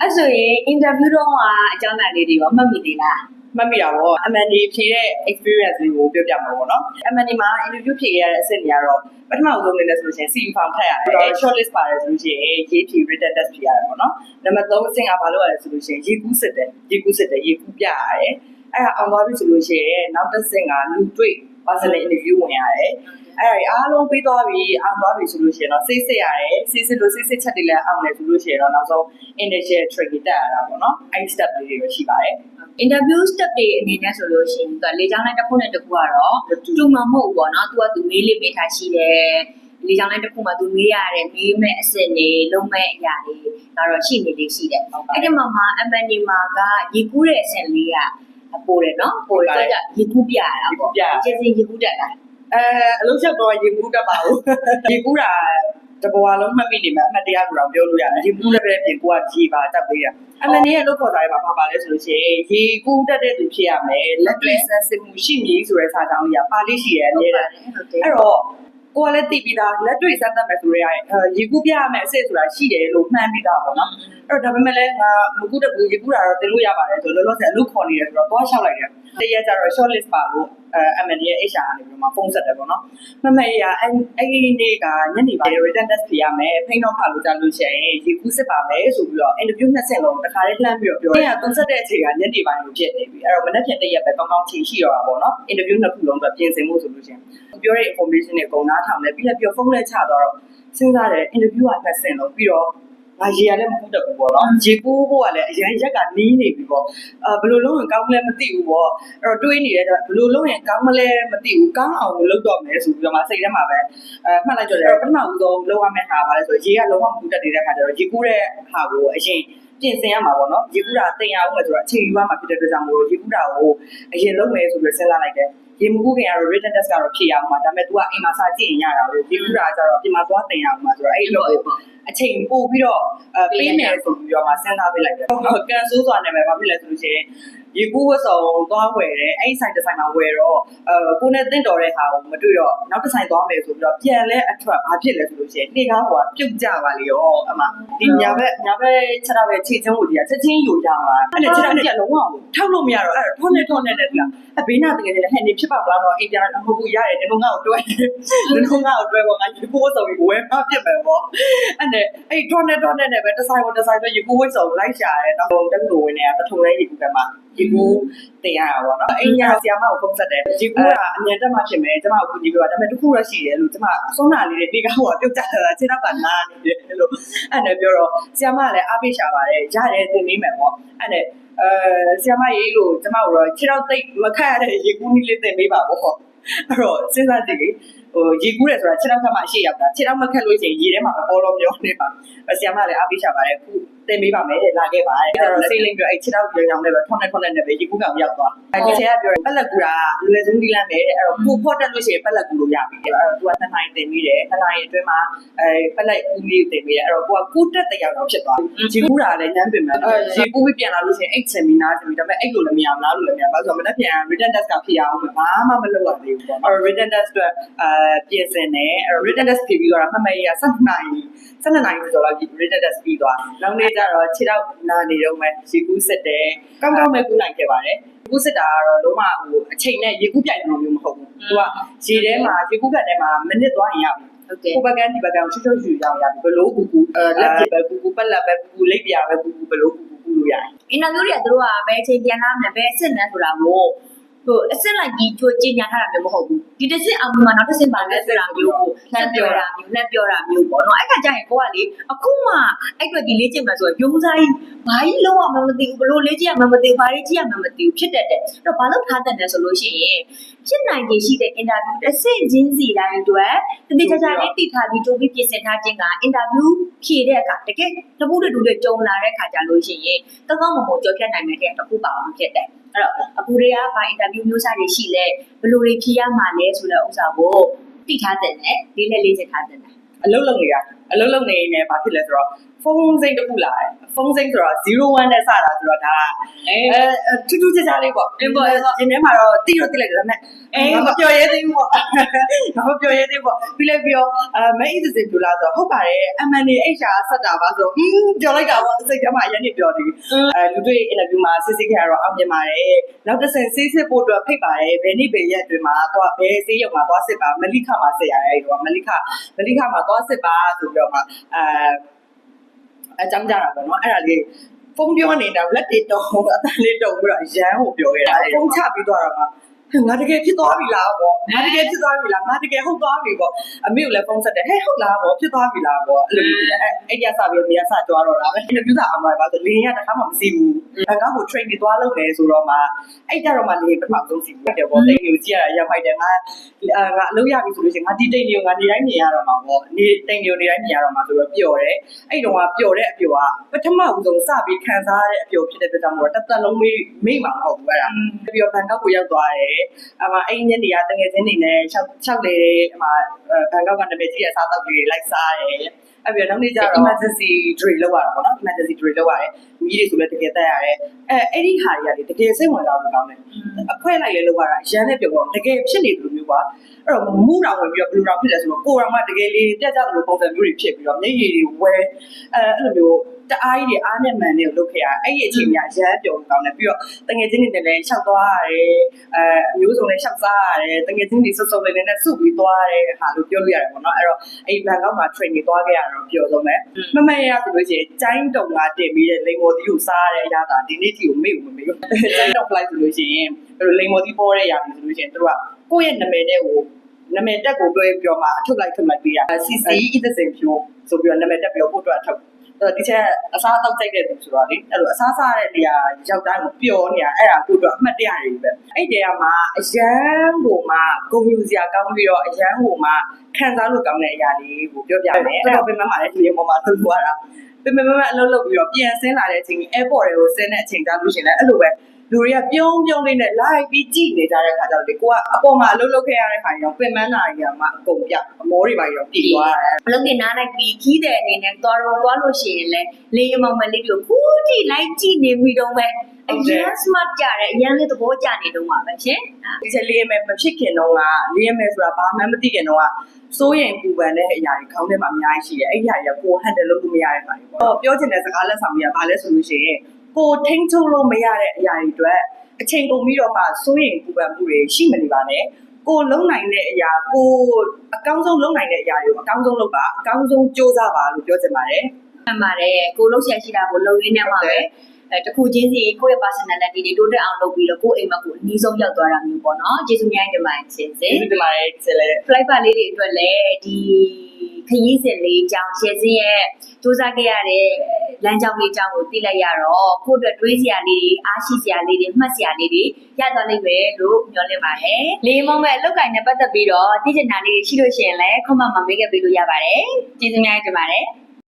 အဲ့ဆိုရင် interview တော့ကအကြောင်းအရာလေးတွေရောမှတ်မိသေးလားမှတ်မိတာပေါ့ MND ဖြေတဲ့ experience လေးကိုပြောပြမှာပေါ့နော် MND မှာ interview ဖြေရတဲ့အဆင့်တွေကတော့ပထမဆုံးအနေနဲ့ဆိုလို့ရှိရင် CV form ထည့်ရတယ် short list ပါတယ်ဆိုလို့ရှိရင်ရေးဖြေ written test ဖြေရတယ်ပေါ့နော်နံပါတ်3အဆင့်ကဘာလို့ရလဲဆိုလို့ရှိရင်ရေးကူးစစ်တယ်ရေးကူးစစ်တယ်ရေးကူးပြရတယ်အဲ့ဒါအောင်သွားပြီဆိုလို့ရှိရင်နောက်တစ်ဆင့်ကလူတွေ့ personal interview ဝင်ရတယ်အဲ့ဒါအားလုံးပြီးသွားပြီအောင်သွားပြီဆိုလို့ရှိရင်တော့စိတ်စစ်ရတယ်စိတ်စစ်လို့စိတ်စစ်ချက်တွေလည်းအောင်တယ်ဆိုလို့ရှိရင်တော့နောက်ဆုံး initial training တက်ရတာပေါ့နော်အဲ့ step လေးတွေပဲရှိပါတယ် interview step တွေအနေနဲ့ဆိုလို့ရှိရင်သူကလေကြောင်းလိုက်တစ်ခုနဲ့တစ်ခုကတော့တူမှမဟုတ်ဘူးပေါ့နော်သူကသူမေးလိမေးထားရှိတယ်လေကြောင်းလိုက်တစ်ခုမှာသူမေးရတယ်မေးမဲ့အစင်တွေလုံးမဲ့အရာတွေကတော့ရှိနေလေးရှိတယ်အဲ့ဒီမှာမှာ MND မှာကရေကူးတဲ့အစင်လေးက အပိုးတယ်နော်ပိုးတယ်တော့ရေကူးပြရတာပေါ့ကျေစင်ရေကူးတက်တာအဲအလုံးချက်တော့ရေကူးတတ်ပါဘူးရေကူးတာတဘဝလုံးမှတ်မိနေမှာအမှတ်တရလို့တော့ပြောလို့ရတယ်ရေကူးတဲ့ပြင်ကိုကကြီးပါတက်ပေးတာအမှန်တည်းလို့ခေါ်တာတွေမှာပါပါလဲဆိုလို့ရှိရင်ရေကူးတတ်တဲ့သူဖြစ်ရမယ်လက်တွေ့ဆန်းစစ်မှုရှိမည်ဆိုတဲ့စာကြောင်းကြီးကပါလိရှိရဲ့အများတယ်ဟုတ်တယ်အဲ့တော့ ကိုကလည်းသိပြီးသားလက်တွေ့စမ်းသပ်မယ်ဆိုရရင်ရေကူးပြရမယ်အစစ်ဆိုတာရှိတယ်လို့မှန်းပြီးသားပေါ့နော်အဲ့တော့ဒါပေမဲ့လည်းငါမကူတဲ့ဘူးရေကူးတာတော့တင်လို့ရပါတယ်ဆိုလောလောဆယ်အလုပ်ခေါ်နေတယ်ဆိုတော့သွားလျှောက်လိုက်တယ်တရက်ကျတော့ short list ပါလို့အဲ MN ရဲ့ HR ကနေပြီးတော့ဖုန်းဆက်တယ်ပေါ့နော်မမရအဲ့အဲ့ဒီနေ့ကညနေပိုင်း written test ပြရမယ်ဖိန်းတော့ခါလို့ကြာလို့ရှိရင်ရေကူးစစ်ပါမယ်ဆိုပြီးတော့ interview နှစ်ဆင့်လုံးတစ်ခါလေးလှမ်းပြီးတော့ပြောတယ်။သူဆက်တဲ့အချိန်ကညနေပိုင်းကိုဖြစ်နေပြီ။အဲ့တော့မနေ့ပြန်တရက်ပဲကောင်းကောင်းချိန်ရှိတော့တာပေါ့နော်။ interview နှစ်ခုလုံးပဲပြင်ဆင်မှုဆိုလို့ရှိရင်ပြောတဲ့ information တွေအကုန်နားထောင်တယ်ပြီးလည်းပြောဖုန်းနဲ့ချသွားတော့စဉ်းစားတယ် interview ကနှစ်ဆင့်လုံးပြီးတော့ ငါရေရလည်းမဟုတ်တော့ဘူးပေါ့နော်ရေကူးဖို့ကလည်းအရင်ရက်ကနီးနေပြီပေါ့အာဘယ်လိုလုံးရင်ကောင်းမလဲမသိဘူးပေါ့အဲ့တော့တွေးနေတယ်တော့ဘယ်လိုလုံးရင်ကောင်းမလဲမသိဘူးကောင်းအောင်လုပ်တော့မယ်ဆိုပြီးတော့မှစိတ်ထဲမှာပဲအဲမှတ်လိုက်ကြတယ်အဲ့တော့ပထမဦးဆုံးလုပ်ရမယ့်ဟာပါလဲဆိုရေကလုံးဝမကူတက်နေတဲ့ခါကျတော့ရေကူးတဲ့ဟာကိုအရင်ပြင်ဆင်ရမှာပေါ့နော်ရေကူးတာတင်ရအောင်မယ်ဆိုတော့အချိန်ယူရမှာဖြစ်တဲ့အတွက်ကြောင့်မို့ရေကူးတာကိုအရင်လုပ်မယ်ဆိုပြီးစဉ်းစားလိုက်တယ် ရေမကူးခင်ကတော့ written test ကတော့ဖြေရအောင်မှာဒါပေမဲ့ तू ကအိမ်မှာစာကြည့်ရင်ရတာကိုရေကူးတာကျတော့ပြင်မှာသွားတင်ရအောင်မှာဆိုတော့အဲ့လိုအချိန်ပို့ပြီးတော့အဲပေးမယ်ဆိုပြီးတော့မှစဉ်းစားပေးလိုက်တယ်။ကန်ဆိုးစွာနဲ့ပဲဘာဖြစ်လဲဆိုလို့ရှိရင် ရေကူးဝတ်စုံသွားဝယ်တယ်အဲ့ဒီဆိုင်တစ်ဆိုင်မှာဝယ်တော့အဲကိုနဲ့တင့်တော်တဲ့ဟာကိုမတွေ့တော့နောက်တစ်ဆိုင်သွားမယ်ဆိုပြီးတော့ပြန်လဲအထွက်ဘာဖြစ်လဲဆိုလို့ရှိရင်နေကားကပြုတ်ကြပါလေရောအမဒီညာဘက်ညာဘက်ချက်တော့ပဲခြေချင်းကိုဒီကချက်ချင်းယူကြမှာအဲ့ဒါချက်တော့ကြလုံးဝထောက်လို့မရတော့အဲ့ဒါထောနဲ့ထောနဲ့နဲ့ဒီလားအဘေးနာတကယ်လည်းဟဲ့နေဖြစ်ပါလားတော့အိမ်ပြန်တော့မဟုတ်ဘူးရတယ်ဒီလိုငါ့ကိုတွဲဒီလိုငါ့ကိုတွဲပေါ့ငါရေကူးဝတ်စုံကိုဝယ်မှပြစ်မယ်ပေါ့အဲ့နဲ့အဲ့ထောနဲ့ထောနဲ့နဲ့ပဲတစ်ဆိုင်ပေါ်တစ်ဆိုင်ပဲရေကူးဝတ်စုံလိုက်ရှာတယ်နောက်တော့တက်လို့ဝင်နေတာပထုံလေးရေကူးကမှ ရေကူးတင်ရတာပေါ့နော်အိမ်ညာဆီယမကိုဖုန်းဆက်တယ်ရေကူးကအမြန်တက်မှဖြစ်မယ်ကျမကိုကူညီပြပါဒါပေမဲ့တခုတော့ရှိတယ်လို့ကျမစွန်းနာလေးတွေဒီကဟိုပြုတ်ကြတာခြေတော့ကနားနေတယ်လို့အဲ့နဲ့ပြောတော့ဆီယမကလည်းအားပေးရှာပါတယ်ရတယ်တင်ပေးမယ်ပေါ့အဲ့နဲ့အဲဆီယမရေးလို့ကျမတို့တော့ခြေတော့သိမခတ်ရတဲ့ရေကူးနည်းလေးတင်ပေးပါပေါ့အဲ့တော့စဉ်းစားကြည့်လေ ဟိုရေကူးတယ်ဆိုတာခြေတော့ခတ်မှအရှိရောက်တာခြေတော့မခတ်လို့ရှိရင်ရေထဲမှာမပေါ်တော့မျောနေပါဆီယမလည်းအားပေးရှာပါတယ်ခုတင်ပေးပါမယ်တဲ့လာခဲ့ပါတဲ့အဲ့တော့ဆေးလိမ့်ပြောအဲ့ခြေတော့ကြောင်ကြောင်နဲ့ပဲထွန်းနဲ့ထွန်းနဲ့ပဲရေကူးကောင်ရောက်သွားအဲ့ဒီခြေကပြောတယ်ပက်လက်ကူတာလွယ်ဆုံးဒီလမ်းပဲတဲ့အဲ့တော့ကိုဖော့တက်လို့ရှိရင်ပက်လက်ကူလို့ရပြီတဲ့အဲ့တော့သူကနှစ်နိုင်တင်ပြီးတယ်နှစ်နိုင်အတွင်းမှာအဲပက်လက်ကူလေးတင်ပြီးတယ်အဲ့တော့ကိုကကူးတက်တဲ့ရောက်တော့ဖြစ်သွားရေကူးတာလည်းညမ်းပင်မယ်အဲရေကူးပြီးပြန်လာလို့ရှိရင်အိတ်ချင်ပြီးနားချင်ပြီးဒါပေမဲ့အိတ်လို့လည်းမရဘူးနားလို့လည်းမရဘူးဘာလို့ဆိုတော့မနေ့ပြန် written test ကဖြစ်ရအောင်ဘာမှမလုပ်ရသေးဘူးပေါ့အဲ့ written test အတွက်အာပြင်ဆင်တယ်အဲ့ written test ဖြေပြီးတော့မှတ်မှတ်ရ12နိုင်12နိုင်ဆိုတော့ written test ပြီးသွားနောက်နေ့ကျတော့ခြေတော့နာနေတော့မယ်ရေကူးစစ်တယ်ကောင်းကောင်းပဲကူးနိုင်ခဲ့ပါတယ်ကူးစစ်တာကတော့လုံးဝဟိုအချိန်နဲ့ရေကူးပြိုင်လို့မျိုးမဟုတ်ဘူးသူကရေထဲမှာရေကူးကန်ထဲမှာမိနစ်သွားရင်ရပြီဟုတ်တယ်ကိုဘကန်ဒီဘကန်ချွတ်ချွတ်ယူရအောင်ရပြီဘလို့ကူကူလက်ပြပဲကူကူပက်လက်ပဲကူကူလိပ်ပြပဲကူကူဘလို့ကူကူကူလို့ရတယ်အင်တာဗျူးတွေကသူတို့ကဘယ်အချိန်ပြန်လာမလဲဘယ်အဆင့်လဲဆိုတာကို ဟိုအစ်စ်လိုက်ကြီးကြိုကြီးညာထားတာမျိုးမဟုတ်ဘူးဒီတစ်ဆင့်အောင်မှာနောက်တစ်ဆင့်ပါလဲဆိုတာမျိုးကိုလှမ်းပြောတာမျိုးလှမ်းပြောတာမျိုးပေါ့နော်အဲ့ခါကျရင်ကိုကလေအခုမှအဲ့အတွက်ဒီလေ့ကျင့်မှာဆိုရင်ပြုံးစားကြီးဘာကြီးလုံးဝမမသိဘူးဘလို့လေ့ကျင့်ရမှမသိဘူးဘာတွေကြည့်ရမှမသိဘူးဖြစ်တတ်တယ်အဲ့တော့ဘာလို့ထားတတ်လဲဆိုလို့ရှိရင် ဖြစ်နိုင်ခြေရှိတဲ့အင်တာဗျူးတစ်ဆင့်ချင်းစီတိုင်းအတွက်တတိကျကျလေးတိထားပြီးကြိုးပြီးပြင်ဆင်ထားခြင်းကအင်တာဗျူးဖြေတဲ့အခါတကယ်တပူးတူတူကြုံလာတဲ့အခါကြလို့ရှိရင်ကောင်းကောင်းမွန်မွန်ကြော်ဖြတ်နိုင်မယ်တဲ့တစ်ခုပါအောင်ဖြစ်တယ်အဲ့တော့အခုတွေကဘာအင်တာဗျူးမျိုးစားတွေရှိလဲဘယ်လိုတွေဖြေရမှာလဲဆိုတဲ့ဥစ္စာကိုသိထားတဲ့နဲ့လေးလက်လေးချက်ထားတဲ့နဲ့အလုံးလုံးနေရအလုံးလုံးနေနေဘာဖြစ်လဲဆိုတော့ ဖုန်းစိတ်တစ်ခုလာတယ်ဖုန်းစိတ်ဆိုတော့01နဲ့စတာဆိုတော့ဒါအေးအဲထူးထူးခြားခြားလေးပေါ့အေးပေါ့အေးပေါ့ဒီထဲမှာတော့တိတော့တိလိုက်တယ်ဒါပေမဲ့အေးငါမပြောရဲသေးဘူးပေါ့ငါမပြောရဲသေးဘူးပေါ့ပြီးလိုက်ပြီးတော့အဲမဲအစ်စင်ပြလာဆိုတော့ဟုတ်ပါတယ် MNA HR ဆက်တာပါဆိုတော့ဟင်းပြောလိုက်တာပေါ့စိတ်ထဲမှာအရင်နေပြောနေပြီအဲလူတွေ interview မှာစစ်စစ်ခဲ့ရတော့အောင်မြင်ပါတယ်နောက်တစ်ဆင့်ဆေးစစ်ဖို့အတွက်ဖိတ်ပါတယ်ဘယ်နေ့ဘယ်ရက်အတွင်းမှာတော့ဘယ်ဆေးရုံမှာသွားစစ်ပါမလိခမှာစစ်ရတယ်အဲ့တော့မလိခမလိခမှာသွားစစ်ပါဆိုပြီးတော့မှအဲ အကြောင်းကြတာပေါ့နော်အဲ့ဒါလေးဖုန်းပြောနေတာလက်တွေတုံးအတန်လေးတုံပြီးတော့ရမ်းကိုပြောခဲ့တာဖုန်းချပြီးတော့တော့ ငါတကယ်ဖြစ်သွားပြီလားပေါ့ငါတကယ်ဖြစ်သွားပြီလားငါတကယ်ဟုတ်သွားပြီပေါ့အမေကိုလည်းဖုန်းဆက်တယ်ဟဲ့ဟုတ်လားပေါ့ဖြစ်သွားပြီလားပေါ့အဲ့လိုအဲ့ရစပြီးအမေကစကြွားတော့တာပဲအင်တာဗျူးသာအမှားပါဆိုလင်းရတခါမှမစီဘူးဘန်ကောက်ကို train ပြီးသွားလုပ်တယ်ဆိုတော့မှအဲ့ကြတော့မှလင်းပထမဆုံးစီဘူးတယ်ပေါ့တိတ်ကိုကြည့်ရတာရမိုက်တယ်ငါငါအလုပ်ရပြီဆိုလို့ရှိရင်ငါဒီတိတ်လေးကိုငါနေတိုင်းမြင်ရတော့မှာပေါ့နေတိတ်လေးကိုနေတိုင်းမြင်ရတော့မှာဆိုတော့ပျော်တယ်အဲ့တုန်းကပျော်တဲ့အပျော်ကပထမဦးဆုံးစပြီးခံစားရတဲ့အပျော်ဖြစ်တဲ့အတွက်ကြောင့်မို့တော့တစ်သက်လုံးမေ့မေ့မှာမဟုတ်ဘူးအဲ့ဒါပြီးတော့ဘန်ကောက်ကိုရောက်သွားတယ်အမအဲ့ညနေကတငယ်ချင်းတွေနဲ့၆၆လေအမဘန်ကောက်ကနာမည်ကြီးရဲ့စားတောက်တွေလိုက်စားတယ်အဲ့ပြီးတော့နောက်နေ့ကျတော့ emergency drill လုပ်ရတာပေါ့နော် emergency drill လုပ်ရတယ်မြည်တွေဆိုလည်းတကယ်တက်ရတယ်အဲအဲ့ဒီဟာတွေကလေတကယ်စိတ်ဝင်စားဖို့ကောင်းတယ်အခွဲလိုက်လေလုပ်ရတာရမ်းနဲ့ပြောတော့တကယ်ဖြစ်နေတယ်လို့မျိုးပါအဲ့တော့မူးတော်ဝင်ပြီးတော့ဘလူးတော်ဖြစ်တယ်ဆိုတော့ကိုယ်တော်မှတကယ်လေးပြတ်ကြသလိုပုံစံမျိုးတွေဖြစ်ပြီးတော့မျက်ရည်တွေဝဲအဲအဲ့လိုမျိုးတအားကြီးတွေအားနဲ့မှန်တွေကိုလုပ်ခဲ့ရအဲ့ဒီအချိန်များရမ်းပြောကောင်းတယ်ပြီးတော့တငယ်ချင်းတွေနဲ့လည်းရှောက်သွားရတယ်အဲအမျိုးစုံလည်းရှောက်စားရတယ်တငယ်ချင်းတွေစုစုံလေးနဲ့စုပြီးသွားရတယ်ဟာလို့ပြောလို့ရတယ်ပေါ့နော်အဲ့တော့အဲ့ဘန်ကောက်မှာ training သွားခဲ့ရတော့ပျော်ဆုံးပဲမမရရဆိုလို့ရှိရင်ကျိုင်းတုံကတင်ပြီးတဲ့လိန်မော်တီကိုစားရတဲ့အရာဒါဒီနေ့တီကိုမေ့ဘူးမမေ့ဘူးကျိုင်းတုံ flight ဆိုလို့ရှိရင်အဲ့လိုလိန်မော်တီပေါ်တဲ့ຢာပြီဆိုလို့ရှိရင်တို့ကကိုယ့်ရဲ့နာမည်နဲ့ကိုနာမည်တက်ကိုတွဲပြောမှအထုတ်လိုက်ထုတ်လိုက်ပေးရ CC ဤသစင်ဖြိုးဆိုပြီးတော့နာမည်တက်ပြောဖို့အတွက်အထုတ်အဲ့တော့ ဒီချက်အစားအသောက်ကြိုက်တဲ့သူဆိုတော့လေအဲ့လိုအစားစားတဲ့နေရာရောက်တိုင်းကိုပျော်နေတာအဲ့ဒါကိုတော့အမှတ်တရတွေပဲအဲ့ဒီတဲမှာအရန်ကိုမှဂုဏ်ယူစရာကောင်းပြီးတော့အရန်ကိုမှခံစားလို့ကောင်းတဲ့အရာလေးကိုပြောပြမယ်အဲ့တော့ပြင်မမှာလည်းဒီနေ့ပေါ်မှာသုတ်သွားတာပြင်မမအလုပ်လုပ်ပြီးတော့ပြန်ဆင်းလာတဲ့အချိန်ကြီး airport တွေကိုဆင်းတဲ့အချိန်ကြားလို့ရှိရင်လည်းအဲ့လိုပဲ လူတွေကပြုံးပြုံးလေးနဲ့လိုက်ပြီးကြည့်နေကြတဲ့ခါကျတော့လေကိုကအပေါ်မှာအလုပ်လုပ်ခဲ့ရတဲ့ခါကျတော့ပင်မနာတွေကမှအကုန်ပြအမောတွေပါရောပြည်သွားတယ်ဘလုံးတင်နားလိုက်ပြီးခီးတဲ့အနေနဲ့သွားတော့သွားလို့ရှိရင်လည်းလေးမောင်မလေးတွေကိုခုထိလိုက်ကြည့်နေမိတော့ပဲအရန် smart ကြတယ်အရန်လေးသဘောကျနေတော့မှာပဲရှင်ဒီချက်လေးမဲ့မဖြစ်ခင်တော့ကလေးမဲ့ဆိုတာဘာမှမသိခင်တော့ကစိုးရင်ပူပန်တဲ့အရာတွေခေါင်းထဲမှာအများကြီးရှိတယ်အဲ့ဒီအရာတွေကကို handle လုပ်လို့မရတဲ့ခါတွေပေါ့ပြောချင်တဲ့စကားလက်ဆောင်တွေကဘာလဲဆိုလို့ရှိရင် ကိုထိန်းချုပ်လို့မရတဲ့အရာတွေအတွက်အချိန်ကုန်ပြီးတော့မှစိုးရင်ပူပန်မှုတွေရှိမနေပါနဲ့ကိုလုံနိုင်တဲ့အရာကိုအကောင်းဆုံးလုံနိုင်တဲ့အရာတွေကိုအကောင်းဆုံးလုပ်ပါအကောင်းဆုံးစ조사ပါလို့ပြောချင်ပါတယ်မှန်ပါတယ်ကိုလှုပ်ရှားရှိတာကိုလုံရင်းနဲ့မှာပဲအဲတခုချင်းစီကိုယ့်ရဲ့ personality တွေတိုးတက်အောင်လုပ်ပြီးတော့ကိုယ့်အိမ်မှာကိုအနည်းဆုံးရောက်သွားတာမျိုးပေါ့နော်ကျေးဇူးများတင်ပါတယ်ရှင်စင်ဒီမှာလည်းဆက်လက် flight ပါလေးတွေအတွက်လည်းဒီခရီးစဉ်လေးအကြောင်းရှယ်စင်းရဲ့စူးစမ်းခဲ့ရတဲ့ လမ်းကြောင်းလေးအကြောင်းကိုသိလိုက်ရတော့ကိုယ့်အတွက်တွေးစရာလေးတွေအားရှိစရာလေးတွေမှတ်စရာလေးတွေရသွားလိမ့်မယ်လို့မျှော်လင့်ပါတယ်။လေးမုံမဲ့အလောက်ကင်နဲ့ပတ်သက်ပြီးတော့သိချင်တာလေးတွေရှိလို့ရှိရင်လည်းခွန်မမမေးခဲ့ပေးလို့ရပါတယ်။ကျေးဇူးများတင်ပါတယ်။